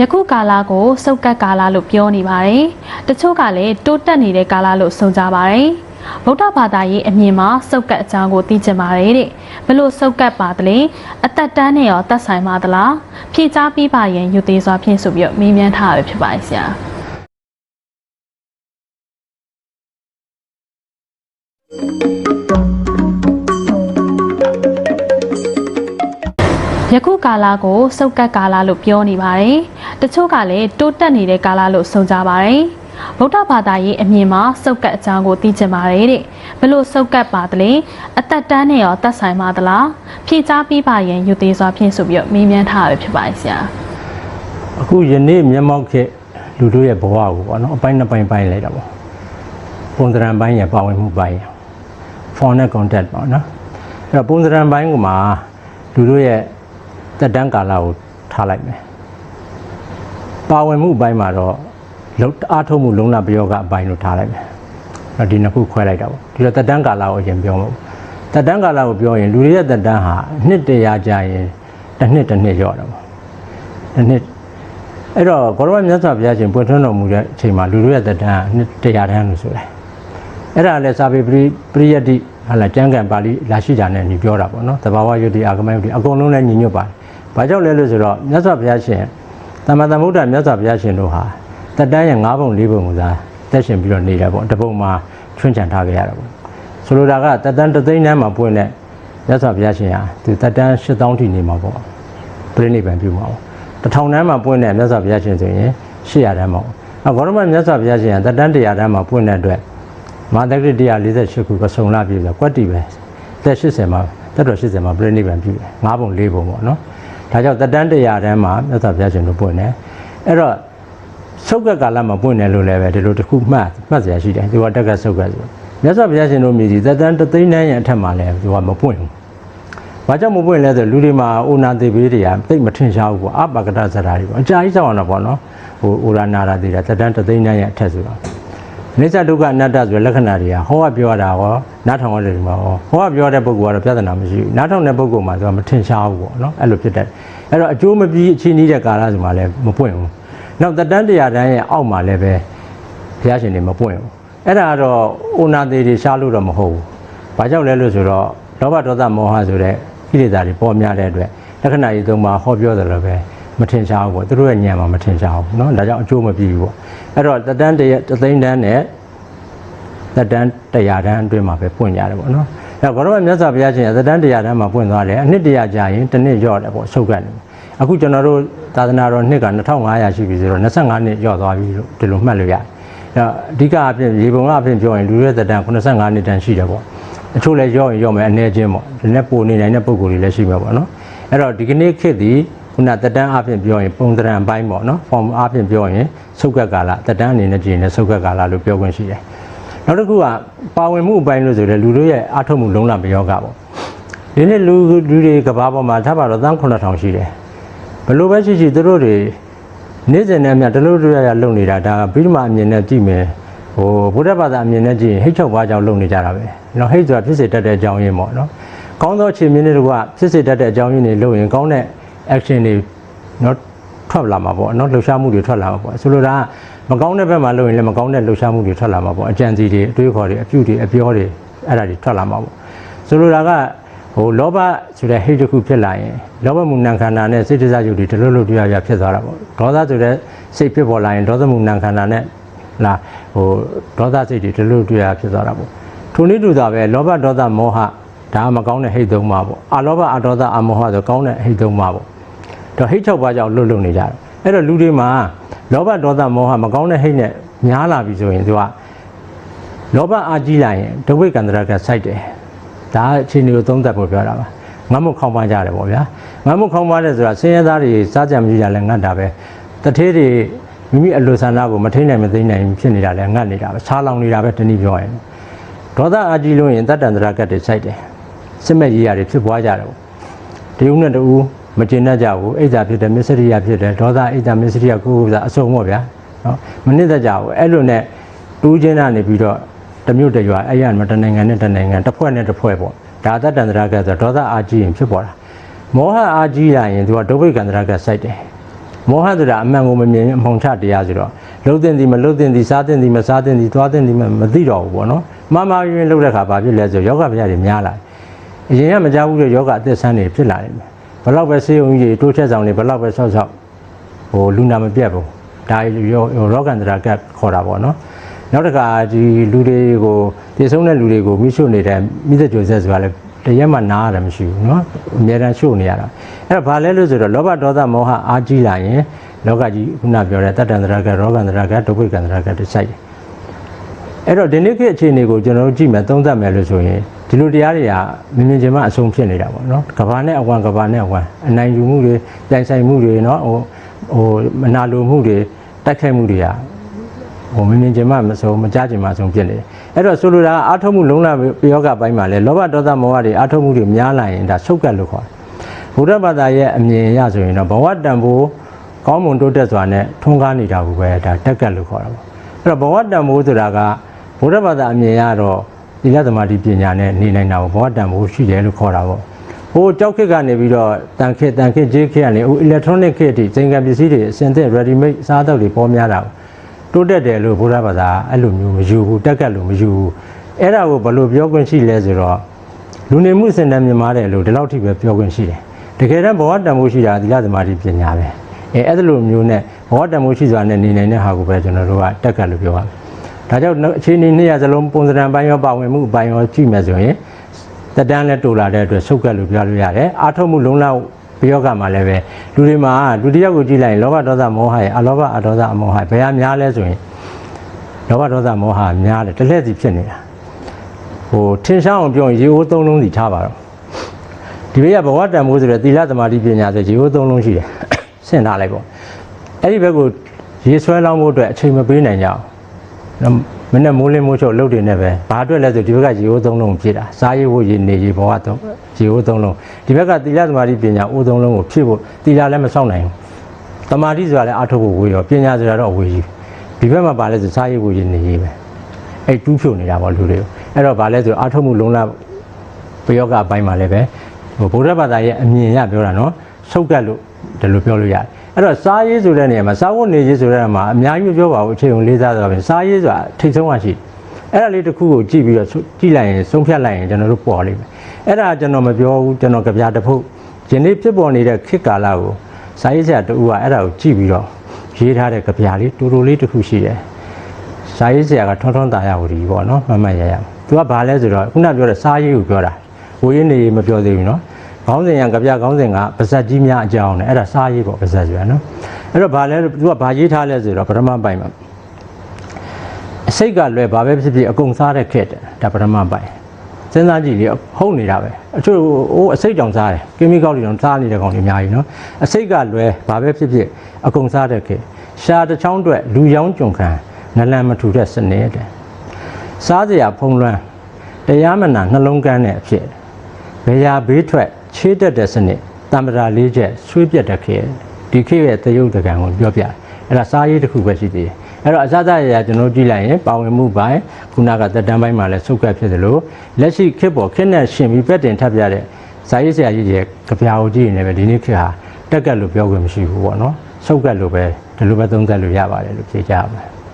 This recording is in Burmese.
ယခုကာလကိုစုပ်ကတ်ကာလလို့ပြောနေပါတယ်။တချို့ကလည်းတိုးတက်နေတဲ့ကာလလို့ဆိုကြပါတယ်။ဗုဒ္ဓဘာသာရေးအမြင်မှာစုပ်ကတ်အကြောင်းကိုသိချင်ပါတယ်တဲ့။ဘလို့စုပ်ကတ်ပါတလဲအသက်တန်းနဲ့ရောသက်ဆိုင်ပါသလား။ဖြည့်ချပေးပါရင်ယူသေးစွာဖြင့်ဆိုပြီးတော့မေးမြန်းထားရဖြစ်ပါတယ်ဆရာ။ ယခုကာလကိုစုပ်ကတ်ကာလလို့ပြောနေပါတယ်။တချို့ကလည်းတိုးတက်နေတဲ့ကာလလို့ဆိုကြပါတယ်။ဗုဒ္ဓဘာသာရေးအမြင်မှာစုပ်ကတ်အကြောင်းကိုသိချင်ပါတယ်တဲ့။ဘလို့စုပ်ကတ်ပါတလဲအသက်တန်းနဲ့ရောသက်ဆိုင်ပါသလား။ဖြည့်ချပေးပါရင်ယူသေးစွာဖြင့်ဆိုပြီးတော့မေးမြန်းထားရဖြစ်ပါတယ်ဆရာအခုယနေ့မျက်မှောက်ခေတ်လူတို့ရဲ့ဘဝကိုပေါ့နော်အပိုင်းနှစ်ပိုင်းပိုင်းလိုက်တာပေါ့ပုံသဏ္ဍာန်ပိုင်းရပါဝင်မှုပိုင်းရ phone နဲ့ contact ပေါ့နော်အဲ့တော့ပုံသဏ္ဍာန်ပိုင်းကမှာလူတို့ရဲ့ တက်တန်းကာလကိုထားလိုက်မယ်ပါဝင်မှုပိုင်းမှာတော့လုံအားထုတ်မှုလုံလပယောဂအပိုင်းလို့ထားလိုက်မယ်အဲ့တော့ဒီနှစ်ခုခွဲလိုက်တာပေါ့ဒီတော့တက်တန်းကာလကိုအရင်ပြောမှာပေါ့တက်တန်းကာလကိုပြောရင်လူတွေရဲ့တက်တန်းဟာနှစ်တရာကြာရင်တစ်နှစ်တစ်နှစ်ရော့တာပေါ့တစ်နှစ်အဲ့တော့ဘောရမမြတ်စွာဘုရားရှင်ပွင့်ထွန်းတော်မူတဲ့အချိန်မှာလူတို့ရဲ့တက်တန်းနှစ်တရားတန်းလို့ဆိုတယ်။အဲ့ဒါလည်းစာပေပရိပရိယတ္တိဟာလာကျမ်းဂန်ပါဠိလာရှိကြတဲ့ညီပြောတာပေါ့နော်။သဘာဝယုတ်တိအာဂမယုတ်တိအကုန်လုံးလည်းညီညွတ်ပါတယ်။ ဘာကြောင့်လဲလို့ဆိုတော့မြတ်စွာဘုရားရှင်သမ္မာသမ္ဗုဒ္ဓမြတ်စွာဘုရားရှင်တို့ဟာတက်တန်းရဲ့၅ပုံ၄ပုံကိုသာတက်ရှင်ပြီးတော့နေတယ်ပေါ့။တစ်ပုံမှာချွန့်ချန်ထားခဲ့ရတာပေါ့။ဆိုလိုတာကတက်တန်းတစ်သိန်းတန်းမှာပွင့်တဲ့မြတ်စွာဘုရားရှင်ဟာသူတက်တန်း၈000ထိနေမှာပေါ့။ပြိဋိဘံပြုမှာပေါ့။တထောင်တန်းမှာပွင့်တဲ့မြတ်စွာဘုရားရှင်ဆိုရင်800တန်းပေါ့။အဂေါရမမြတ်စွာဘုရားရှင်ကတတန်း100တန်းမှာပွင့်တဲ့အတွက်မဟာတက္ကရာ148ခုကဆုံလာပြီဆိုတော့ကွက်တီပဲသက်80မှာတက်တော်80မှာပြိဋိဘံပြုတယ်။၅ပုံ၄ပုံပေါ့နော်။ ဒါကြောင့်တတန်း100တန်းမှာမြတ်စွာဘုရားရှင်တို့ပွင့်တယ်။အဲ့တော့ဆုတ်ကကာလမှာပွင့်တယ်လို့လည်းပဲဒီလိုတစ်ခုမှတ်မှတ်စရာရှိတယ်။ဒီကတက်ကဆုတ်ကဆိုမြတ်စွာဘုရားရှင်တို့မြည်စီတတန်းတသိန်းတန်းရဲ့အထက်မှာလည်းဒီကမပွင့်ဘူး။ဘာကြောင့်မပွင့်လဲဆိုလူတွေမှာအိုနာသေးပေးတွေကတိတ်မထင်ရှားဘူးပေါ့အပကတဇရာတွေပေါ့အကြာကြီးစောင့်ရတာပေါ့နော်ဟိုအိုရာနာရာသေးတာတက်တန်းတသိန်းတန်းရဲ့အထက်ဆိုတော့ နိစ္စဒုက္ခအနတ္တဆိုတဲ့လက္ခဏာတွေကဟောကပြောတာဟောနားထောင်ရတယ်ဒီမှာဟောဟောကပြောတဲ့ပုဂ္ဂိုလ်ကတော့ပြဿနာမရှိဘူးနားထောင်တဲ့ပုဂ္ဂိုလ်မှာဆိုတော့မထင်ရှားဘူးပေါ့နော်အဲ့လိုဖြစ်တယ်အဲ့တော့အကျိုးမပြီးအချင်းကြီးတဲ့ကာလဆိုမှလည်းမပွင့်ဘူးနောက်တက်တန်းတရားတန်းရဲ့အောက်မှာလည်းပဲဘုရားရှင်တွေမပွင့်ဘူးအဲ့ဒါကတော့အိုနာသေးတွေရှားလို့တော့မဟုတ်ဘူးဘာကြောင့်လဲလို့ဆိုတော့လောဘဒေါသမောဟဆိုတဲ့ကိလေသာတွေပေါ်များတဲ့အတွက်လက္ခဏာကြီးသုံးပါဟောပြောတယ်လို့ပဲ မထင်ရှားဘူးပေါ့သူတို့ရဲ့ဉာဏ်မှာမထင်ရှားဘူးเนาะဒါကြောင့်အကျိုးမပြီးဘူးပေါ့အဲ့တော့တက်တန်းတရတသိန်းတန်းနဲ့တက်တန်းတရားတန်းအတွင်းမှာပဲပွင့်ကြတယ်ပေါ့နော်အဲ့တော့ဘုရားမြတ်စွာဘုရားရှင်ကတက်တန်းတရားတန်းမှာပွင့်သွားတယ်အနှစ်တရာကြာရင်တစ်နှစ်ရော့တယ်ပေါ့ဆုတ်ကနေအခုကျွန်တော်တို့သာသနာတော်နှစ်က2500ရှိပြီဆိုတော့25နှစ်ရော့သွားပြီလို့ဒီလိုမှတ်လို့ရတယ်အဲ့တော့အဓိကအဖြစ်ရေပုံကအဖြစ်ပြောရင်လူရဲ့တက်တန်း85နှစ်တန်းရှိတယ်ပေါ့အချို့လည်းရော့ရင်ရော့မယ်အနေချင်းပေါ့ဒီနေ့ပိုနေနိုင်တဲ့ပုံကိုယ်တွေလည်းရှိမှာပေါ့နော်အဲ့တော့ဒီကနေ့ခေတ်ဒီ ခုနတက်တန်းအဖြစ်ပြောရင်ပုံသဏ္ဍာန်ပိုင်းပေါ့နော် form အဖြစ်ပြောရင်ဆုတ်ကတ်ကာလတက်တန်းအနေနဲ့ကြည့်ရင်ဆုတ်ကတ်ကာလလို့ပြောခွင့်ရှိတယ်နောက်တစ်ခုကပါဝင်မှုအပိုင်းလို့ဆိုတယ်လူတို့ရဲ့အထုံမှုလုံးလမယောဂပေါ့ဒီနေ့လူလူတွေကဘာပေါ်မှာထားပါတော့တန်း9000ရှိတယ်ဘလို့ပဲရှိရှိသူတို့တွေနေ့စဉ်နဲ့အမျှတလို့တို့ရရလုံနေတာဒါကပြီးမှအမြင်နဲ့ကြည့်မယ်ဟိုဘုရားဘာသာအမြင်နဲ့ကြည့်ရင်ဟိတ်ချုပ်ပါကြောင့်လုံနေကြတာပဲနော်ဟိတ်ဆိုတာဖြစ်စေတတ်တဲ့အကြောင်းရင်းပေါ့နော်ကောင်းသောအခြေမြင်တွေကဖြစ်စေတတ်တဲ့အကြောင်းရင်းတွေလုပ်ရင်ကောင်းတဲ့ action တွေနော်ထွက်လာမှာပေါ့နော်လှုပ်ရှားမှုတွေထွက်လာမှာပေါ့ဆိုလိုတာကမကောင်းတဲ့ဘက်မှာလုပ်ရင်လည်းမကောင်းတဲ့လှုပ်ရှားမှုတွေထွက်လာမှာပေါ့အကြံစီတွေအတွေးခေါ်တွေအပြုတွေအပြောတွေအဲ့ဒါတွေထွက်လာမှာပေါ့ဆိုလိုတာကဟိုလောဘဆိုတဲ့ဟိတ်တစ်ခုဖြစ်လာရင်လောဘမှုနံခန္ဓာနဲ့စိတ်တစားယုတ်တွေဒီလိုလိုတရားပြဖြစ်သွားတာပေါ့ဒေါသဆိုတဲ့စိတ်ဖြစ်ပေါ်လာရင်ဒေါသမှုနံခန္ဓာနဲ့လာဟိုဒေါသစိတ်တွေဒီလိုတရားဖြစ်သွားတာပေါ့ထိုနည်းတူတာပဲလောဘဒေါသမောဟဒါမကောင်းတဲ့ဟိတ်သုံးပါပေါ့အလောဘအဒေါသအမောဟဆိုကောင်းတဲ့ဟိတ်သုံးပါပေါ့ တော့ဟိတ်၆ပါးကြောင့်လွတ်လွတ်နေကြတယ်အဲ့တော့လူတွေမှာလောဘဒေါသမောဟမကောင်းတဲ့ဟိတ်နဲ့များလာပြီဆိုရင်သူကလောဘအာကြီးလာရင်ဒုဝိကန္တရကစိုက်တယ်ဒါအခြေအနေကိုသုံးသပ်ဖို့ပြောတာပါငတ်မှုခေါင်းပါကြတယ်ပေါ့ဗျာငတ်မှုခေါင်းပါတဲ့ဆိုတာဆင်းရဲသားတွေစားကြမကြည့်ကြလဲငတ်တာပဲတထေးတွေမိမိအလိုဆန္ဒကိုမထိန်နိုင်မသိနိုင်ဖြစ်နေတာလဲငတ်နေတာပဲစားလောင်နေတာပဲတနည်းပြောရင်ဒေါသအာကြီးလို့ရင်တတ္တန္တရကတ်တွေစိုက်တယ်စစ်မဲ့ရေးရတယ်ဖြစ်ပွားကြတယ်ပေါ့ဒီဦးနဲ့တူ မကျင်တတ်ကြဘူးအိတ်သာဖြစ်တယ်မစ္စရိယဖြစ်တယ်ဒေါသအိတ်သာမစ္စရိယကိုယ်ကစားအစုံပေါ့ဗျာနော်မနစ်သက်ကြဘူးအဲ့လိုနဲ့တူးချင်းကနေပြီးတော့တမျိုးတရွာအဲ့ရမှာတနိုင်ငံနဲ့တနိုင်ငံတစ်ဖွဲ့နဲ့တစ်ဖွဲ့ပေါ့ဒါတတ္တန္တရကတ်ဆိုဒေါသအာကြီးရင်ဖြစ်ပေါ်တာမောဟအာကြီးလာရင်သူကဒုဗိကန္တရကတ်စိုက်တယ်မောဟဆိုတာအမှန်ကိုမမြင်အမှောင်ချတရားဆိုတော့လှုပ်တင်သည်မလှုပ်တင်သည်စားတင်သည်မစားတင်သည်သွားတင်သည်မမသိတော့ဘူးပေါ့နော်မှားမှားယွင်းလှုပ်တဲ့ခါဘာဖြစ်လဲဆိုယောဂဗျာတွေများလာတယ်အရင်ကမကြဘူးတဲ့ယောဂအသက်ဆန်းတွေဖြစ်လာတယ် ဘလောက်ပဲဆေးရုံကြီးတွေတိုးချက်ဆောင်တွေဘလောက်ပဲဆော့ဆော့ဟိုလူနာမပြတ်ဘူးဒါရောရောဂန္တရာကပ်ခေါ်တာပေါ့နော်နောက်တစ်ခါဒီလူတွေကိုတည်ဆုံးတဲ့လူတွေကိုမိရှုနေတဲ့မိသက်ကြိုဆက်ဆိုတာလည်းတရက်မှနားရတယ်မရှိဘူးเนาะအများတန်းရှုနေရတာအဲ့တော့ဘာလဲလို့ဆိုတော့လောဘဒေါသမောဟအာကြီးလာရင်လောကကြီးခုနပြောတဲ့တတ္တန္တရာကရောဂန္တရာကဒုက္ခကန္တရာကတစိုက်တယ်အဲ့တော့ဒီနေ့ခေတ်အခြေအနေကိုကျွန်တော်တို့ကြည့်မယ်သုံးသပ်မယ်လို့ဆိုရင် ဒီလိုတရားတွေကမြင်မြင်ချင်းမှအဆုံးဖြစ်နေတာပေါ့နော်ကဘာနဲ့အဝံကဘာနဲ့အဝံအနိုင်ယူမှုတွေတိုင်ဆိုင်မှုတွေနော်ဟိုဟိုမနာလိုမှုတွေတိုက်ခိုက်မှုတွေကဟိုမြင်မြင်ချင်းမှမဆုံးမကြချင်မှဆုံးဖြစ်နေတယ်အဲ့တော့ဆိုလိုတာအာထုမှုလုံးလာပယောဂပိုင်းမှာလဲလောဘဒေါသမောဟတွေအာထုမှုတွေများလာရင်ဒါဆုတ်ကတ်လို့ခေါ်တယ်ဘုရားဘာသာရဲ့အမြင်အရဆိုရင်တော့ဘဝတန်ဖိုးကောင်းမွန်တိုးတက်စွာနဲ့ထွန်းကားနေတာကိုပဲဒါတက်ကတ်လို့ခေါ်တာပေါ့အဲ့တော့ဘဝတန်ဖိုးဆိုတာကဘုရားဘာသာအမြင်ရတော့ သီလသမာဓိပညာနဲ့နေနိုင်တာကိုဘဝတန်ဖိုးရှိတယ်လို့ခေါ်တာပေါ့ဟိုကြောက်ခစ်ကနေပြီးတော့တန်ခစ်တန်ခစ်ဂျေးခစ်ကနေဟို electronic ခစ်တွေသင်္ကန်းပစ္စည်းတွေအစင်သက် ready made စားသောက်တွေပေါ်များတာကိုတိုးတက်တယ်လို့ဘုရားဘာသာအဲ့လိုမျိုးမယူဘူးတက်ကတ်လို့မယူဘူးအဲ့ဒါကိုဘယ်လိုပြောခွင့်ရှိလဲဆိုတော့လူနေမှုစင်တမ်းမြင်မာတယ်လို့ဒီလောက်ထိပဲပြောခွင့်ရှိတယ်တကယ်တမ်းဘဝတန်ဖိုးရှိတာသီလသမာဓိပညာပဲအဲအဲ့ဒါလိုမျိုးနဲ့ဘဝတန်ဖိုးရှိစွာနဲ့နေနိုင်တဲ့ဟာကိုပဲကျွန်တော်တို့ကတက်ကတ်လို့ပြောရမယ် ဒါကြောင့်အခြေအနေနှစ်ရစလုံးပုံစံပိုင်းရောပါဝင်မှုအပိုင်းရောကြည့်မယ်ဆိုရင်တက်တန်းနဲ့တူလာတဲ့အတွက်ဆုတ်ကတ်လို့ပြောလို့ရတယ်အာထုံမှုလုံးလောက်ဘယောကမှာလည်းပဲလူတွေမှာလူတစ်ယောက်ကိုကြည့်လိုက်ရင်လောဘဒေါသမောဟရဲ့အလောဘအဒေါသအမောဟဘယ်ဟာများလဲဆိုရင်လောဘဒေါသမောဟများတယ်တစ်လက်စီဖြစ်နေတာဟိုထင်ရှားအောင်ပြောရင်ရေအိုးသုံးလုံးစီထားပါတော့ဒီဘေးကဘဝတန်မိုးဆိုတဲ့သီလသမာဓိပညာဆိုရေအိုးသုံးလုံးရှိတယ်ဆင့်ထားလိုက်ပေါ့အဲ့ဒီဘက်ကိုရေဆွဲလောင်းဖို့အတွက်အချိန်မပေးနိုင်ကြအောင် မနေ့မိုးလင်းမိုးချုပ်လုပ်တွေနဲ့ပဲဘာအတွက်လဲဆိုဒီဘက်ကရေအိုးသုံးလုံးဖြစ်တာစားရေဖို့ရေနေရေဘဝသုံးရေအိုးသုံးလုံးဒီဘက်ကသီလသမာဓိပညာအိုးသုံးလုံးကိုဖြစ်ဖို့သီလလည်းမဆောင်နိုင်ဘူးတမာတိဆိုတာလည်းအထုတ်ဖို့ဝေးရောပညာဆိုတာတော့ဝေးကြီးဒီဘက်မှာပါလဲဆိုစားရေဖို့ရေနေရေပဲအဲ့တူးဖြုတ်နေတာပေါ့လူတွေကိုအဲ့တော့ဗာလဲဆိုအထုတ်မှုလုံးလားပယောဂအပိုင်းမှာလည်းပဲဟိုဗုဒ္ဓဘာသာရဲ့အမြင်ရပြောတာနော်ဆုတ်ကတ်လို့ဒီလိုပြောလို့ရတယ် အဲ့တော့စားရေးဆိုတဲ့နေရာမှာစားဖို့နေရေးဆိုတဲ့နေရာမှာအများကြီးပြောပါဘူးအခြေုံလေးစားဆိုတော့စားရေးဆိုတာထိတ်ဆုံးမှရှိအဲ့ဒါလေးတစ်ခုကိုကြည့်ပြီးတော့ကြည့်လိုက်ရင်ဆုံးဖြတ်လိုက်ရင်ကျွန်တော်တို့ပေါ်လိမ့်မယ်အဲ့ဒါကျွန်တော်မပြောဘူးကျွန်တော်ကြပြတဖုတ်ယနေ့ဖြစ်ပေါ်နေတဲ့ခေတ်ကာလကိုစားရေးဆရာတူကအဲ့ဒါကိုကြည့်ပြီးတော့ရေးထားတဲ့ကြပြလေးတူတူလေးတစ်ခုရှိတယ်စားရေးဆရာကထွန်းထွန်းတာရဝတီပေါ့နော်မမတ်ရရသူကဘာလဲဆိုတော့ခုနပြောတဲ့စားရေးကိုပြောတာဝေးရင်းနေမပြောသေးဘူးနော် ခေါင်းစဉ်ရံကြပြခေါင်းစဉ်ကပါဇက်ကြီးများအကြောင်းနဲ့အဲ့ဒါစားရေးပေါ့ပါဇက်ဆိုတာနော်အဲ့တော့ဗာလဲသူကဗာရေးထားလဲဆိုတော့ပထမပိုင်းမှာအစိတ်ကလွယ်ဘာပဲဖြစ်ဖြစ်အကုန်စားတဲ့ခက်တယ်ဒါပထမပိုင်းစဉ်းစားကြည့်လေဟုတ်နေတာပဲအချို့ဟိုအစိတ်ကြောင့်စားတယ်ကီမီကောက်တွေကြောင့်စားနေတဲ့ကောင်တွေအများကြီးနော်အစိတ်ကလွယ်ဘာပဲဖြစ်ဖြစ်အကုန်စားတဲ့ခက်ရှားတစ်ချောင်းအတွက်လူရောင်းကြုံခံနလန်မထူတဲ့စနစ်တဲ့စားစရာဖုံးလွှမ်းတရားမနာနှလုံးကန်းတဲ့အဖြစ်ဘယ်ရာဘေးထွက် ချေးတက်တဲ့စနစ်တမ္ပရာလေးချက်ဆွေးပြတ်တဲ့ခေတ်ဒီခေတ်ရဲ့သရုပ်တကံကိုပြောပြတယ်အဲ့ဒါစားရေးတစ်ခုပဲရှိသေးတယ်အဲ့တော့အစစရရကျွန်တော်ကြည့်လိုက်ရင်ပါဝင်မှုပိုင်းခုနကတက်တန်းပိုင်းမှာလည်းဆုတ်ကပ်ဖြစ်သလိုလက်ရှိခေတ်ပေါ်ခေတ်နဲ့ရှင်ပြီးပက်တင်ထပ်ပြတဲ့စားရေးဆရာကြီးရဲ့ကြပြာကိုကြည့်ရင်လည်းဒီနေ့ခေတ်ဟာတက်ကက်လို့ပြောခွင့်မရှိဘူးပေါ့နော်ဆုတ်ကပ်လို့ပဲဒီလိုပဲသုံးသပ်လို့ရပါတယ်လို့ဖြေကြပါမယ်